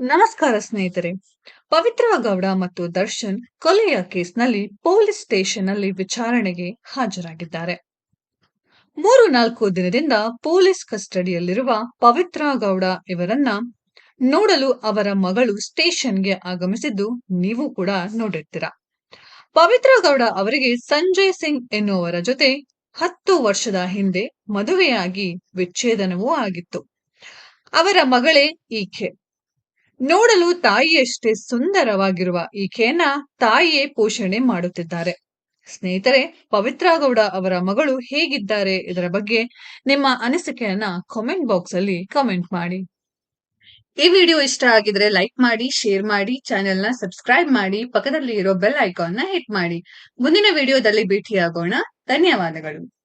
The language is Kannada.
ನಮಸ್ಕಾರ ಸ್ನೇಹಿತರೆ. ಪವಿತ್ರ ಗೌಡ ಮತ್ತು ದರ್ಶನ್ ಕೊಲೆಯ ಕೇಸ್ನಲ್ಲಿ ಪೊಲೀಸ್ ಸ್ಟೇಷನ್ ಸ್ಟೇಷನ್ನಲ್ಲಿ ವಿಚಾರಣೆಗೆ ಹಾಜರಾಗಿದ್ದಾರೆ. ಮೂರು ನಾಲ್ಕು ದಿನದಿಂದ ಪೊಲೀಸ್ ಕಸ್ಟಡಿಯಲ್ಲಿರುವ ಪವಿತ್ರ ಗೌಡ ಇವರನ್ನ ನೋಡಲು ಅವರ ಮಗಳು ಸ್ಟೇಷನ್ಗೆ ಆಗಮಿಸಿದ್ದು ನೀವು ಕೂಡ ನೋಡಿರ್ತೀರ. ಪವಿತ್ರ ಗೌಡ ಅವರಿಗೆ ಸಂಜಯ್ ಸಿಂಗ್ ಎನ್ನುವರ ಜೊತೆ ಹತ್ತು ವರ್ಷದ ಹಿಂದೆ ಮದುವೆಯಾಗಿ ವಿಚ್ಛೇದನವೂ ಆಗಿತ್ತು. ಅವರ ಮಗಳೇ ಈಕೆ. ನೋಡಲು ತಾಯಿಯಷ್ಟೇ ಸುಂದರವಾಗಿರುವ ಈಕೆಯನ್ನ ತಾಯಿಯೇ ಪೋಷಣೆ ಮಾಡುತ್ತಿದ್ದಾರೆ. ಸ್ನೇಹಿತರೆ ಪವಿತ್ರ ಗೌಡ ಅವರ ಮಗಳು ಹೇಗಿದ್ದಾರೆ? ಇದರ ಬಗ್ಗೆ ನಿಮ್ಮ ಅನಿಸಿಕೆಯನ್ನ ಕಾಮೆಂಟ್ ಬಾಕ್ಸ್ ಅಲ್ಲಿ ಕಮೆಂಟ್ ಮಾಡಿ. ಈ ವಿಡಿಯೋ ಇಷ್ಟ ಆಗಿದ್ರೆ ಲೈಕ್ ಮಾಡಿ ಶೇರ್ ಮಾಡಿ ಚಾನೆಲ್ನ ಸಬ್ಸ್ಕ್ರೈಬ್ ಮಾಡಿ ಪಕ್ಕದಲ್ಲಿ ಇರೋ ಬೆಲ್ ಐಕಾನ್ನ ಹಿಟ್ ಮಾಡಿ. ಮುಂದಿನ ವಿಡಿಯೋದಲ್ಲಿ ಭೇಟಿಯಾಗೋಣ. ಧನ್ಯವಾದಗಳು.